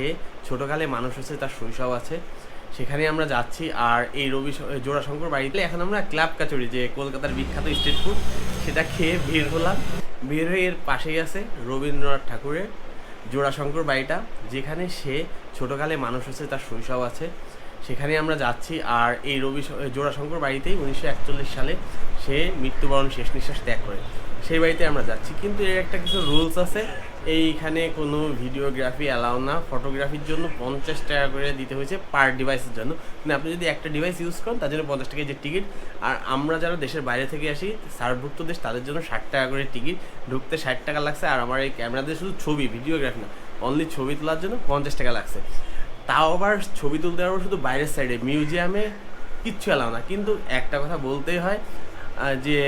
সে ছোটকালে মানুষ হচ্ছে তার শৈশব আছে। সেখানে আমরা যাচ্ছি আর এই রবি জোড়াশঙ্কর বাড়িতে এখন আমরা ক্লাব কাচুরি, যে কলকাতার বিখ্যাত স্ট্রিট ফুড, সেটা খেয়ে বের হলাম। বের হয়ে এর পাশেই আছে রবীন্দ্রনাথ ঠাকুরের জোড়াশঙ্কর বাড়িটা, যেখানে সে ছোটকালে মানুষ হচ্ছে তার শৈশব আছে। সেখানে আমরা যাচ্ছি আর এই রবি জোড়াশঙ্কর বাড়িতেই উনিশশো একচল্লিশ সালে সে মৃত্যুবরণ শেষ নিঃশ্বাস ত্যাগ করে। সেই বাড়িতে আমরা যাচ্ছি। কিন্তু এর একটা কিছু রুলস আছে। এইখানে কোনো ভিডিওগ্রাফি অ্যালাউ না। ফটোগ্রাফির জন্য পঞ্চাশ টাকা করে দিতে হয়েছে পার ডিভাইসের জন্য। মানে আপনি যদি একটা ডিভাইস ইউজ করেন, তার জন্য পঞ্চাশ টাকা যে টিকিট আর আমরা যারা দেশের বাইরে থেকে আসি সার্ভভুক্ত দেশ, তাদের জন্য ষাট টাকা করে টিকিট ঢুকতে ষাট টাকা লাগছে। আর আমার এই ক্যামেরাতে শুধু ছবি ভিডিওগ্রাফি না। অনলি ছবি তোলার জন্য পঞ্চাশ টাকা লাগছে। তাও আবার ছবি তুলতে পারব শুধু বাইরের সাইডে মিউজিয়ামে কিচ্ছু এলাও না। কিন্তু একটা কথা বলতেই হয় যে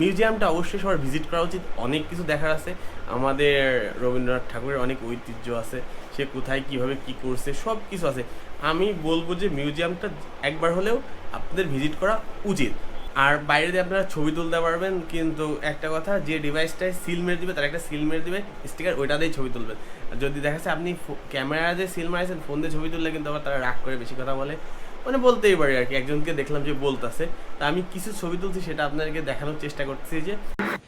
মিউজিয়ামটা অবশ্যই সবার ভিজিট করা উচিত। অনেক কিছু দেখার আছে। আমাদের রবীন্দ্রনাথ ঠাকুরের অনেক ঐতিহ্য আছে। সে কোথায়, কীভাবে, কি করছে সব কিছু আছে। আমি বলব যে মিউজিয়ামটা একবার হলেও আপনাদের ভিজিট করা উচিত। আর বাইরে দিয়ে আপনারা ছবি তুলতে পারবেন, কিন্তু একটা কথা, যে ডিভাইসটায় সিল মেরে দিবে, তার একটা সিল মেরে দিবে স্টিকার ওইটা দিয়েই ছবি তুলবেন। যদি দেখা যাচ্ছে আপনি ক্যামেরা দিয়ে সিল মারেছেন ফোন দিয়ে ছবি তুললে কিন্তু আবার তারা রাগ করে বেশি কথা বলে। মানে বলতেই পারি আর কি, একজনকে দেখলাম যে বলতাছে। তা আমি কিছু ছবি তুলছি, সেটা আপনাদেরকে দেখানোর চেষ্টা করতেছি যে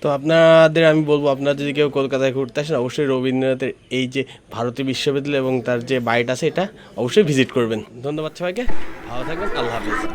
তো আপনাদের আমি বলব, আপনারা যদি কেউ কলকাতায় ঘুরতে আসেন, অবশ্যই রবীন্দ্রনাথের এই যে ভারতীয় বিশ্ববিদ্যালয় এবং তার যে বাড়িটা আছে, এটা অবশ্যই ভিজিট করবেন। ধন্যবাদ সবাইকে, ভালো থাকবেন, আল্লাহ হাফিজ।